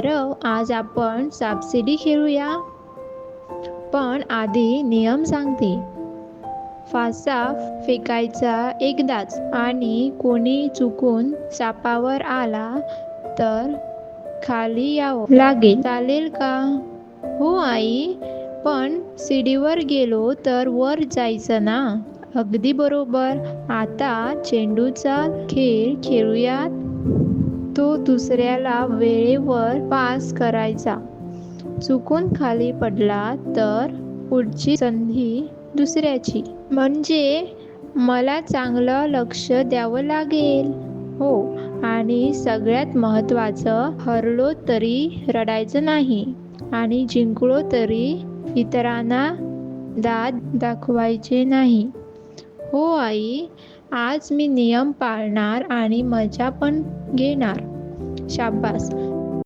आरव आज आपण सापसिडी खेळूया. पण आधी नियम सांगते. फासा फेकायचा एकदाच आणि कोणी चुकून सापावर आला तर खाली यावं लागेल. चालेल का? हो आई. पण सीडीवर गेलो तर वर जायचं ना? अगदी बरोबर. आता चेंडूचा खेळ खेळूयात. तो दुसऱ्याला वेळेवर पास करायचा. चुकून खाली पडला तर पुढची संधी दुसऱ्याची. म्हणजे मला चांगलं लक्ष द्यावं लागेल. हो आणि सगळ्यात महत्त्वाचं हरलो तरी रडायचं नाही आणि जिंकलो तरी इतरांना दाद दाखवायचे नाही. हो आई आज मी नियम पाळणार आणि मजा पण घेणार. शाबास